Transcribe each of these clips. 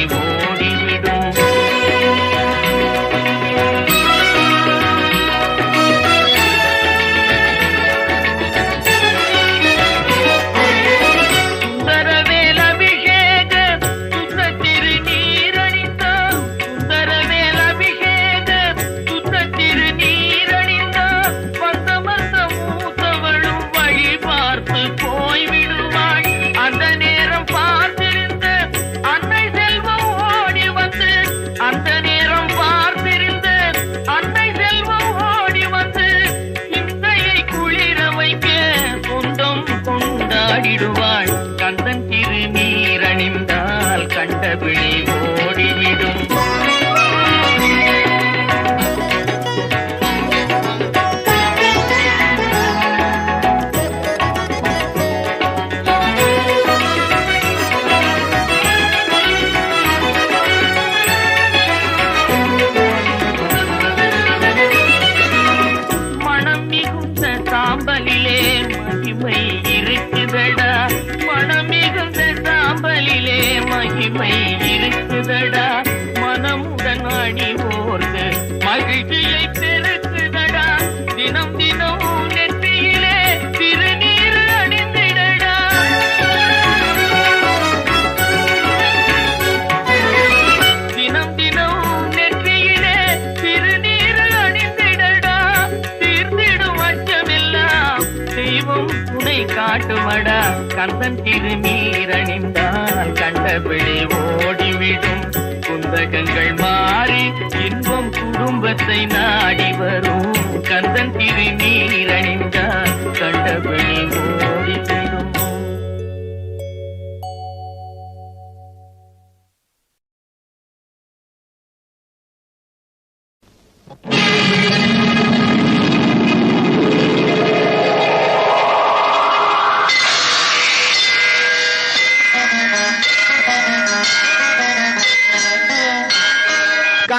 கண்டபிணி குந்தகங்கள் மாறி இன்பம் குடும்பத்தை நாடி வரும். கந்தன் திருநீர் அணிந்தால்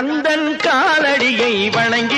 கந்தன் காலடியை வணங்கி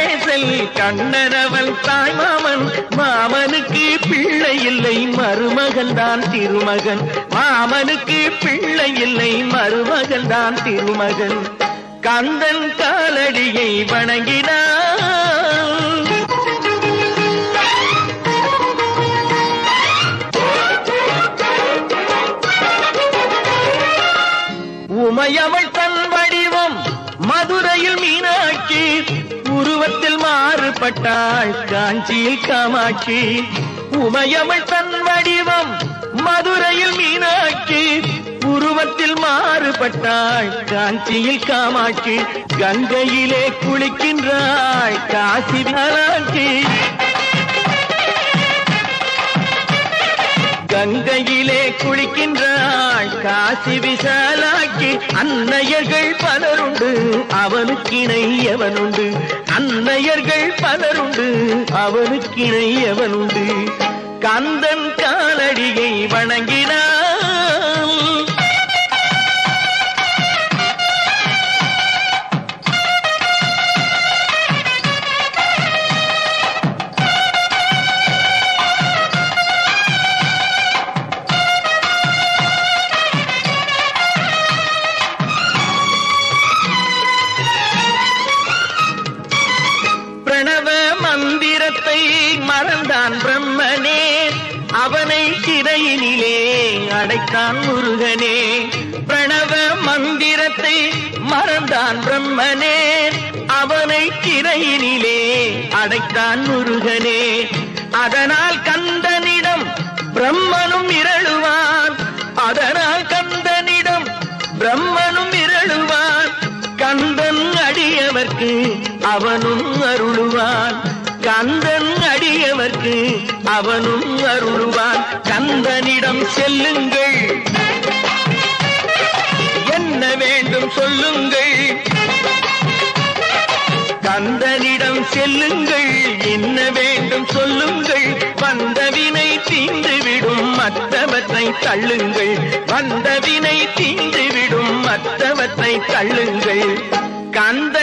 கண்ணனவன் தாய்மாமன் மாமனுக்கு பிள்ளை இல்லை மருமகன் தான் திருமகன். மாமனுக்கு பிள்ளை இல்லை மருமகன் தான் திருமகன். கந்தன் காலடியை வணங்கினான். மாறுபட்டாள் காஞ்சியில் காமாட்சி. உமையமிழ் தன் வடிவம் மதுரையில் மீனாட்சி. உருவத்தில் மாறுபட்டாள் காஞ்சியில் காமாட்சி. கங்கையிலே குளிக்கின்றாள் காசி மீனாட்சி. கங்கையிலே குளிக்கின்றாள் காசி விசாலாக்கி அன்னையர்கள் பலருண்டு அவனுக்கிணை எவனுண்டு? அன்னையர்கள் பலருண்டு அவனுக்கிணை எவனுண்டு கந்தன் காலடியை வணங்கினார். தான் முருகனே. அதனால் கந்தனிடம் பிரம்மனும் இரழுவான் அதனால் கந்தனிடம் பிரம்மனும் இரழுவான் கந்தன் அடியவர்க்கு அவனும் அருளுவான் கந்தன் அடியவர்க்கு அவனும் அருளுவான் கந்தனிடம் செல்லுங்கள். என்ன வேண்டும் சொல்லுங்கள். கந்தனிடம் செல்லுங்கள். என்ன வேண்டும் சொல்லுங்கள். வந்தவினை தீந்துவிடும். மற்றவற்றை தள்ளுங்கள். வந்தவினை தீந்துவிடும். மற்றவற்றை தள்ளுங்கள். கந்த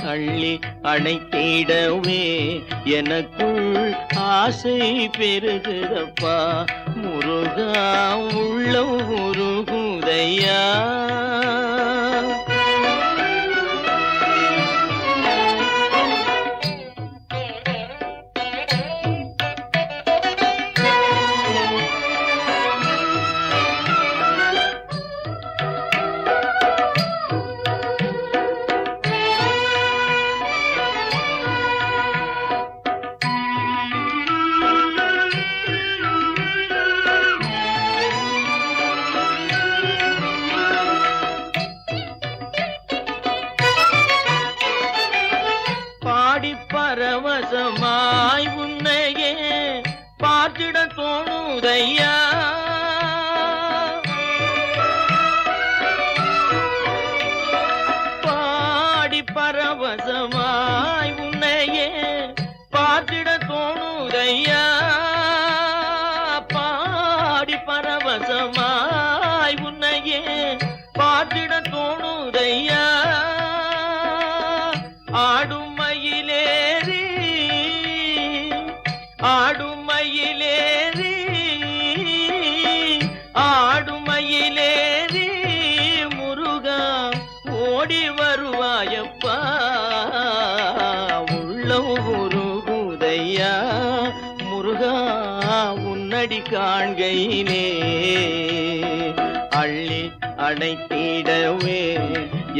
தள்ளி அணைத்திடவே எனக்குள் ஆசை பெருகுதப்பா முருகா உள்ளம் முருகுதையா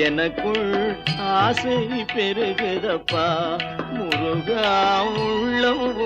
எனக்குள் ஆசை பெருகுதப்பா. முருகா உள்ளம்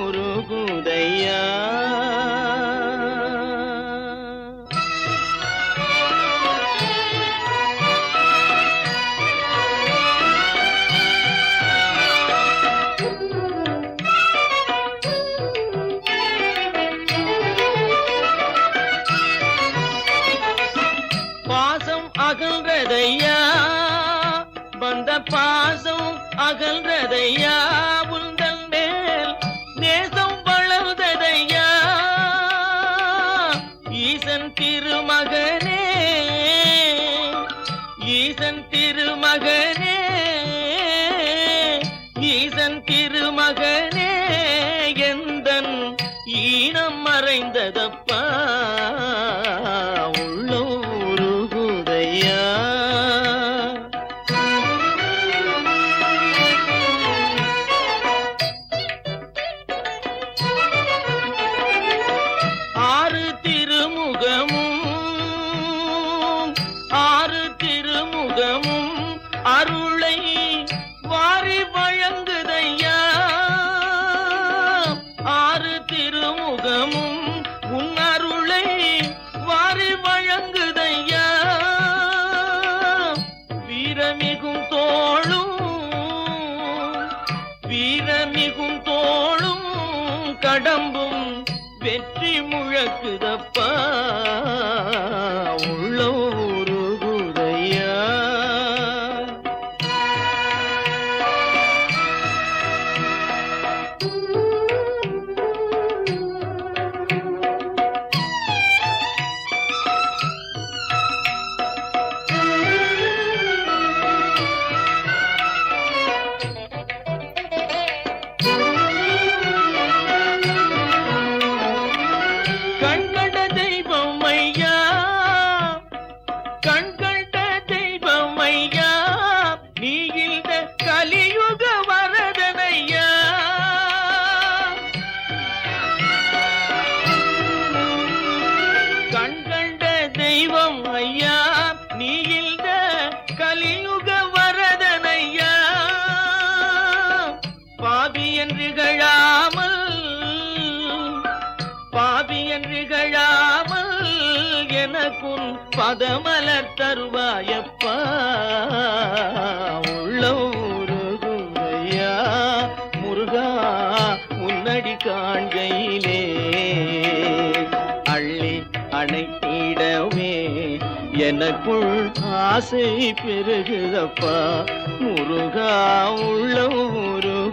அணைத்திடவே எனக்குள் ஆசை பெருகுதப்பா. முருகா உள்ள உருகுதையா.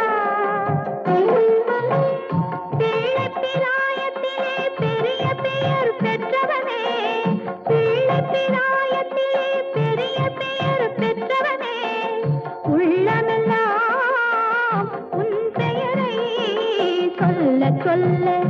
I.